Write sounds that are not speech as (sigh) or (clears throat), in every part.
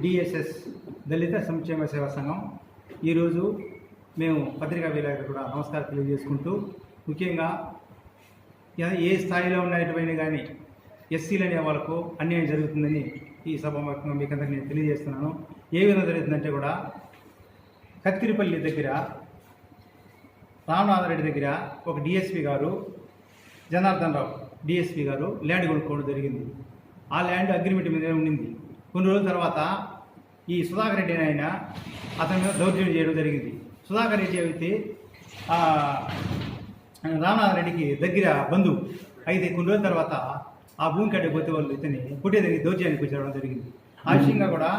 DSS దళిత సంక్షేమ సేవా సంఘం. ఈరోజు మేము పత్రికా విలేకరు కూడా నమస్కారం తెలియజేసుకుంటూ ముఖ్యంగా ఏ- ఏ స్థాయిలో ఉన్నటువంటి కానీ ఎస్సీలు అనే వాళ్ళకు అన్యాయం జరుగుతుందని ఈ సభాముఖంగా మీకు అందరికీ నేను తెలియజేస్తున్నాను. ఏ విధంగా జరుగుతుందంటే కూడా కత్తిరిపల్లి దగ్గర రామనాథరెడ్డి దగ్గర ఒక డిఎస్పి గారు జనార్దన్ రావు డిఎస్పి గారు ల్యాండ్ కొనుక్కోవడం జరిగింది. ఆ ల్యాండ్ అగ్రిమెంట్ మీద ఉండింది. కొన్ని రోజుల తర్వాత ఈ సుధాకర్ రెడ్డి ఆయన అతని మీద దౌర్జన్యం చేయడం జరిగింది. సుధాకర్ రెడ్డి అయితే రామనాథరెడ్డికి రెడ్డికి దగ్గర బంధువు అయితే కొన్ని రోజుల తర్వాత ఆ భూమి కట్టే పోతే వాళ్ళు ఇతని పుట్టేదానికి దౌర్జన్యానికి వచ్చేయడం జరిగింది. ఆ విషయంగా కూడా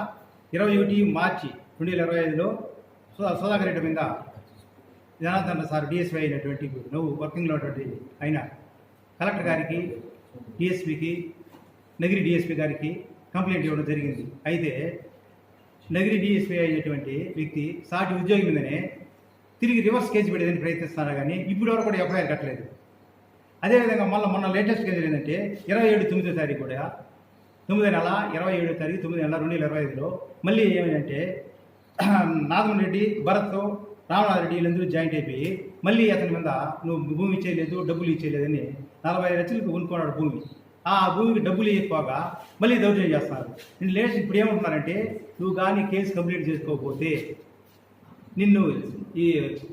ఇరవై ఒకటి మార్చి రెండు వేల ఇరవై ఐదులో సుధా సుధాకర్ రెడ్డి మీద జనార్దన్ సార్ డిఎస్పీ అయినటువంటి నువ్వు వర్కింగ్లో ఉన్నటువంటి ఆయన కలెక్టర్ గారికి డిఎస్పీకి నగిరి డిఎస్పీ గారికి కంప్లైంట్ ఇవ్వడం జరిగింది. అయితే నగిరి డిఎస్పీ అయినటువంటి వ్యక్తి సాటి ఉద్యోగి మీదనే తిరిగి రివర్స్ కేసు పెట్టేదని ప్రయత్నిస్తున్నారు కానీ ఇప్పుడు వరకు కూడా ఎఫ్ఐఆర్ కట్టలేదు. అదేవిధంగా మళ్ళీ మొన్న లేటెస్ట్ కేసు ఏంటంటే ఇరవై ఏడు తొమ్మిదో తారీఖు కూడా తొమ్మిది నెల ఇరవై ఏడో తారీఖు తొమ్మిది నెల రెండు వేల ఇరవై ఐదులో మళ్ళీ ఏమైందంటే (clears throat) నాగమన్ రెడ్డి భరత్ రామనాథ్ రెడ్డి వీళ్ళందరూ జాయింట్ అయిపోయి మళ్ళీ అతని మీద నువ్వు భూమి ఇచ్చేయలేదు డబ్బులు ఇచ్చేయలేదని నలభై లక్షలకు కొనుక్కున్నాడు భూమి. ఆ భూమికి డబ్బులు ఇవ్వకపోగా మళ్ళీ దౌర్జన్యం చేస్తున్నారు. నేను లేచి ఇప్పుడు ఏమంటున్నారంటే నువ్వు కానీ కేసు కంప్లీట్ చేసుకోకపోతే నిన్ను ఈ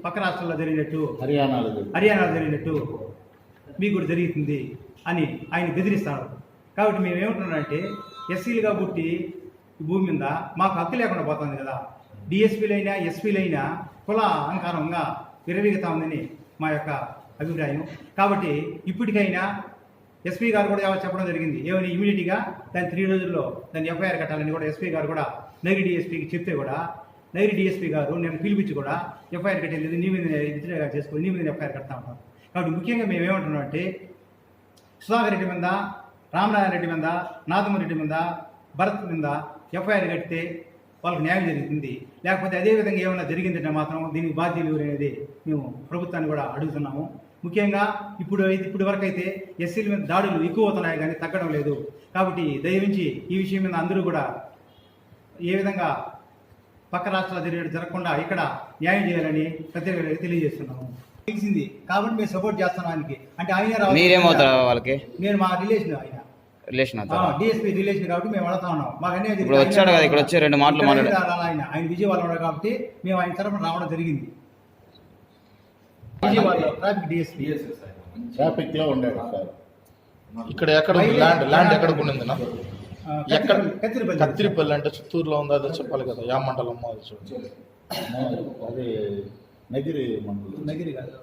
పక్క రాష్ట్రాల్లో జరిగినట్టు హర్యానాలో హర్యానాలో జరిగినట్టు మీకు కూడా జరుగుతుంది అని ఆయన బెదిరిస్తాడు కాబట్టి మేము ఏమంటున్నామంటే ఎస్సీలుగా పుట్టి భూమి మీద మాకు హక్కు లేకుండా పోతుంది కదా. డిఎస్పీలైనా ఎస్పీలైనా కుల అహంకారంగా విరవీగుతా ఉందని మా యొక్క అభిప్రాయం. కాబట్టి ఇప్పటికైనా ఎస్పీ గారు కూడా చెప్పడం జరిగింది. ఏమైనా ఇమీడియట్గా దాని త్రీ రోజుల్లో దాన్ని ఎఫ్ఐఆర్ కట్టాలని కూడా ఎస్పీ గారు కూడా నైరి డిఎస్పీకి చెప్తే కూడా నైరి డిఎస్పీ గారు నేను పిలిపించి కూడా ఎఫ్ఐఆర్ కట్టేది నీ మీద చేసుకుని నీ మీద ఎఫ్ఐఆర్ కడతా ఉంటాం కాబట్టి ముఖ్యంగా మేము ఏమంటున్నాం అంటే సుధాకర్ రెడ్డి మీద రామనారాయణ రెడ్డి మీద నాదమ్మ రెడ్డి మీద భరత్ మీద ఎఫ్ఐఆర్ కడితే వాళ్ళకి న్యాయం జరుగుతుంది. లేకపోతే అదే విధంగా ఏమైనా జరిగిందంటే మాత్రం దీనికి బాధ్యులు అనేది మేము ప్రభుత్వాన్ని కూడా అడుగుతున్నాము. ముఖ్యంగా ఇప్పుడు అయితే ఇప్పటి వరకు అయితే ఎస్సీల మీద దాడులు ఎక్కువ అవుతున్నాయి కానీ తగ్గడం లేదు. కాబట్టి దయవించి ఈ విషయం మీద అందరూ కూడా ఏ విధంగా పక్క రాష్ట్రాలు జరిగేది జరగకుండా ఇక్కడ న్యాయం చేయాలని ప్రత్యేకంగా తెలియజేస్తున్నాము. తెలిసింది కాబట్టి మేము సపోర్ట్ చేస్తున్నాం ఆయనకి. అంటే ఆయన రావాలి- మీరేమవుతారు వాళ్ళకి? నేను మా రిలేషన్ ఆయన. రిలేషన్ డిఎస్పీ రిలేషన్ కాబట్టి మేము అడుగుతా ఉన్నాం. మాకు అన్నీ జరిగింది. ఇప్పుడు వచ్చాడు కదా, ఇక్కడ వచ్చి రెండు మాటలు. రావాలి ఆయన. ఆయన విజయవాడలో ఉన్నాడు కాబట్టి మేము ఆయన తరఫున రావడం జరిగింది. విజయవాడలో ట్రాఫిక్ డిఎస్పీ ట్రాఫిక్లో ఉండాడు సార్. ఇక్కడ ఎక్కడ ల్యాండ్ ల్యాండ్ ఎక్కడ ఉండిందినా ఎక్కడ? కత్తిరిపల్లి కత్తిరిపల్లి. అంటే చిత్తూరులో ఉంది? అదే చెప్పాలి కదా యా మండలం అది నగిరి మండలం. నగిరి కాదు.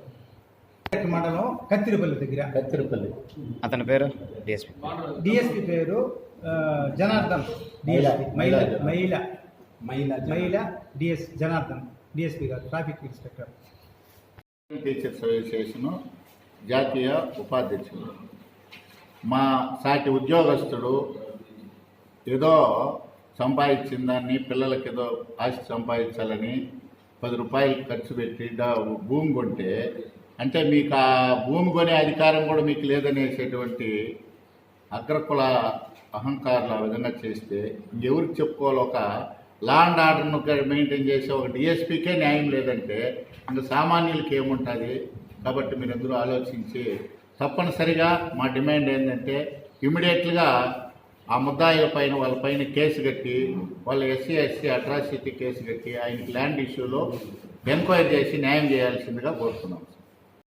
మండలం కత్తిరిపల్లి దగ్గర. కత్తిరిపల్లి. అతని పేరు? డిఎస్పీ డిఎస్పీ పేరు జనార్దన్. డిఎస్పీ మహిళ మహిళ మహిళ. మహిళ డిఎస్ జనార్దన్. డిఎస్పీ గారు ట్రాఫిక్ ఇన్స్పెక్టర్. టీచర్స్ అసోసియేషన్ జాతీయ ఉపాధ్యక్షుడు మా సాటి ఉద్యోగస్తుడు ఏదో సంపాదించిన దాన్ని పిల్లలకి ఏదో ఆస్తి సంపాదించాలని పది రూపాయలు ఖర్చు పెట్టి భూమి కొంటే అంటే మీకు ఆ భూమి కొనే అధికారం కూడా మీకు లేదనేసేటువంటి అగ్రకుల అహంకారులు ఆ విధంగా చేస్తే ఎవరికి చెప్పుకోవాలి? ఒక లా అండ్ ఆర్డర్ను మెయింటైన్ చేసే ఒక డిఎస్పీకే న్యాయం లేదంటే ఇంకా సామాన్యులకి ఏముంటుంది? కాబట్టి మీరందరూ ఆలోచించి తప్పనిసరిగా మా డిమాండ్ ఏంటంటే ఇమీడియట్గా ఆ ముద్దాయిల పైన వాళ్ళ పైన కేసు కట్టి వాళ్ళ ఎస్సీ ఎస్సీ అట్రాసిటీ కేసు కట్టి ఆయనకి ల్యాండ్ ఇష్యూలో ఎంక్వైరీ చేసి న్యాయం చేయాల్సిందిగా కోరుతున్నాం.